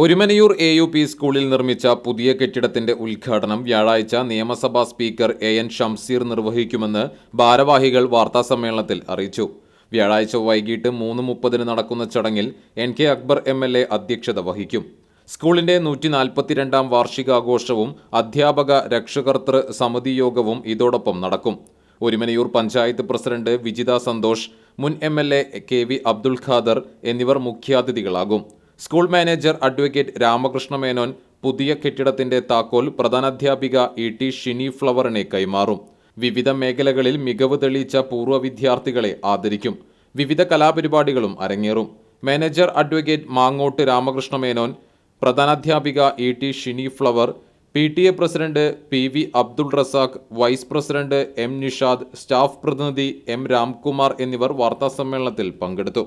Orumanayur A U P സ്കൂളിൽ നിർമ്മിച്ച പുതിയ കെട്ടിടത്തിന്റെ ഉദ്ഘാടനം വ്യാഴാഴ്ച നിയമസഭാ സ്പീക്കർ എ എൻ ഷംസീർ നിർവഹിക്കുമെന്ന് ഭാരവാഹികൾ വാർത്താസമ്മേളനത്തിൽ അറിയിച്ചു. വ്യാഴാഴ്ച വൈകിട്ട് മൂന്ന് മുപ്പതിന് നടക്കുന്ന ചടങ്ങിൽ N K Akbar M L A അധ്യക്ഷത വഹിക്കും. സ്കൂളിന്റെ നൂറ്റി നാൽപ്പത്തിരണ്ടാം വാർഷികാഘോഷവും അധ്യാപക രക്ഷകർത്തൃ സമിതി യോഗവും ഇതോടൊപ്പം നടക്കും. ഒരുമനയൂർ പഞ്ചായത്ത് പ്രസിഡന്റ് വിജിത സന്തോഷ് മുൻ M L A K V Abdul Khader എന്നിവർ മുഖ്യാതിഥികളാകും. School manager advocate Ramakrishna Menon പുതിയ കെട്ടിടത്തിന്റെ താക്കോൽ പ്രധാനാധ്യാപിക ഇ ടി ഷിനി ഫ്ലവറിനെ കൈമാറും. വിവിധ മേഖലകളിൽ മികവ് തെളിയിച്ച പൂർവ വിദ്യാർത്ഥികളെ ആദരിക്കും. വിവിധ കലാപരിപാടികളും അരങ്ങേറും. Manager advocate Mangottu Ramakrishna Menon പ്രധാനാധ്യാപിക E T Shini Flower P T A president P V Abdul Razak vice president M Nishad staff പ്രതിനിധി എം രാംകുമാർ എന്നിവർ വാർത്താസമ്മേളനത്തിൽ പങ്കെടുത്തു.